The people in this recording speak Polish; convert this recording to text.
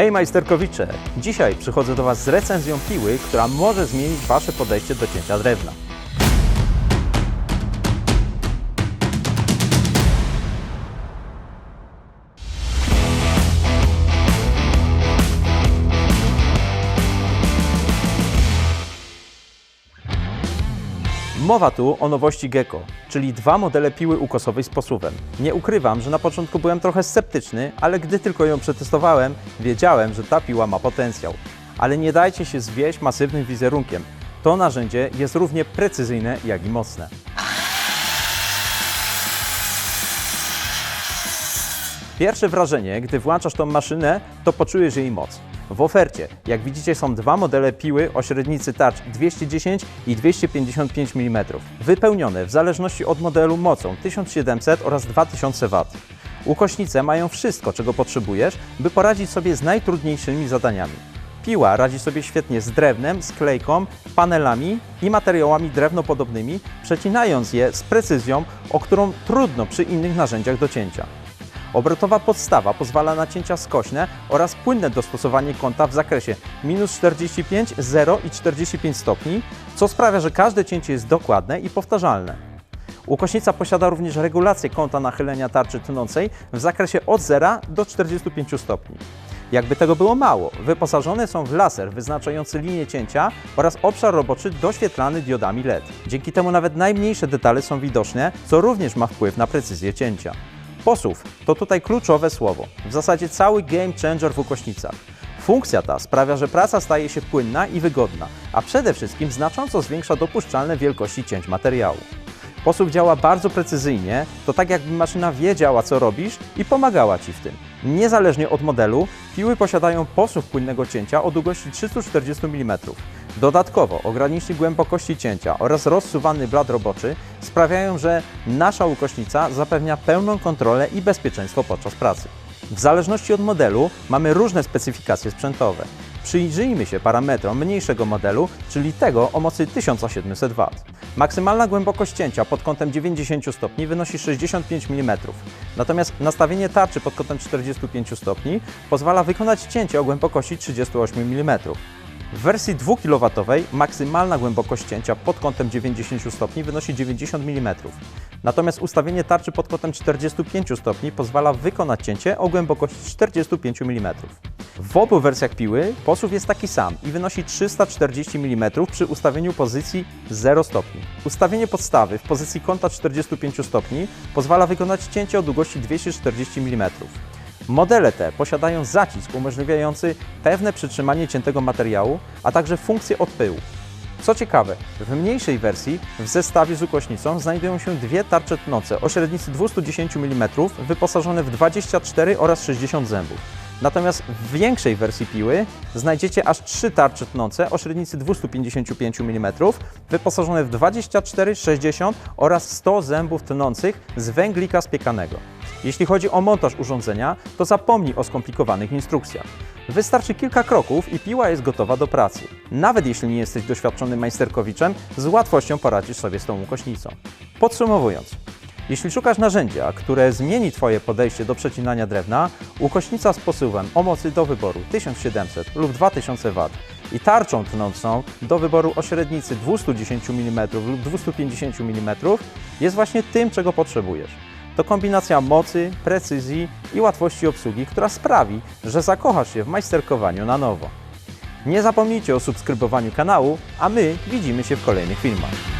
Hej majsterkowicze! Dzisiaj przychodzę do Was z recenzją piły, która może zmienić Wasze podejście do cięcia drewna. Mowa tu o nowości Gecko, czyli dwa modele piły ukosowej z posuwem. Nie ukrywam, że na początku byłem trochę sceptyczny, ale gdy tylko ją przetestowałem, wiedziałem, że ta piła ma potencjał. Ale nie dajcie się zwieść masywnym wizerunkiem. To narzędzie jest równie precyzyjne, jak i mocne. Pierwsze wrażenie, gdy włączasz tą maszynę, to poczujesz jej moc. W ofercie, jak widzicie, są dwa modele piły o średnicy tarcz 210 i 255 mm, wypełnione w zależności od modelu mocą 1700 oraz 2000 W. Ukośnice mają wszystko, czego potrzebujesz, by poradzić sobie z najtrudniejszymi zadaniami. Piła radzi sobie świetnie z drewnem, sklejką, panelami i materiałami drewnopodobnymi, przecinając je z precyzją, o którą trudno przy innych narzędziach do cięcia. Obrotowa podstawa pozwala na cięcia skośne oraz płynne dostosowanie kąta w zakresie minus 45, 0 i 45 stopni, co sprawia, że każde cięcie jest dokładne i powtarzalne. Ukośnica posiada również regulację kąta nachylenia tarczy tnącej w zakresie od 0 do 45 stopni. Jakby tego było mało, wyposażone są w laser wyznaczający linię cięcia oraz obszar roboczy doświetlany diodami LED. Dzięki temu nawet najmniejsze detale są widoczne, co również ma wpływ na precyzję cięcia. Posuw to tutaj kluczowe słowo, w zasadzie cały game changer w ukośnicach. Funkcja ta sprawia, że praca staje się płynna i wygodna, a przede wszystkim znacząco zwiększa dopuszczalne wielkości cięć materiału. Posłuch działa bardzo precyzyjnie, to tak jakby maszyna wiedziała co robisz i pomagała Ci w tym. Niezależnie od modelu, piły posiadają posłuch płynnego cięcia o długości 340 mm. Dodatkowo ogranicznik głębokości cięcia oraz rozsuwany blat roboczy sprawiają, że nasza ukośnica zapewnia pełną kontrolę i bezpieczeństwo podczas pracy. W zależności od modelu mamy różne specyfikacje sprzętowe. Przyjrzyjmy się parametrom mniejszego modelu, czyli tego o mocy 1700 W. Maksymalna głębokość cięcia pod kątem 90 stopni wynosi 65 mm, natomiast nastawienie tarczy pod kątem 45 stopni pozwala wykonać cięcie o głębokości 38 mm. W wersji 2 kW maksymalna głębokość cięcia pod kątem 90 stopni wynosi 90 mm. Natomiast ustawienie tarczy pod kątem 45 stopni pozwala wykonać cięcie o głębokości 45 mm. W obu wersjach piły posuw jest taki sam i wynosi 340 mm przy ustawieniu pozycji 0 stopni. Ustawienie podstawy w pozycji kąta 45 stopni pozwala wykonać cięcie o długości 240 mm. Modele te posiadają zacisk umożliwiający pewne przytrzymanie ciętego materiału, a także funkcję odpyłu. Co ciekawe, w mniejszej wersji w zestawie z ukośnicą znajdują się dwie tarcze tnące o średnicy 210 mm wyposażone w 24 oraz 60 zębów. Natomiast w większej wersji piły znajdziecie aż trzy tarcze tnące o średnicy 255 mm wyposażone w 24, 60 oraz 100 zębów tnących z węglika spiekanego. Jeśli chodzi o montaż urządzenia, to zapomnij o skomplikowanych instrukcjach. Wystarczy kilka kroków i piła jest gotowa do pracy. Nawet jeśli nie jesteś doświadczonym majsterkowiczem, z łatwością poradzisz sobie z tą ukośnicą. Podsumowując, jeśli szukasz narzędzia, które zmieni Twoje podejście do przecinania drewna, ukośnica z posuwem o mocy do wyboru 1700 lub 2000 W i tarczą tnącą do wyboru o średnicy 210 mm lub 250 mm jest właśnie tym, czego potrzebujesz. To kombinacja mocy, precyzji i łatwości obsługi, która sprawi, że zakochasz się w majsterkowaniu na nowo. Nie zapomnijcie o subskrybowaniu kanału, a my widzimy się w kolejnych filmach.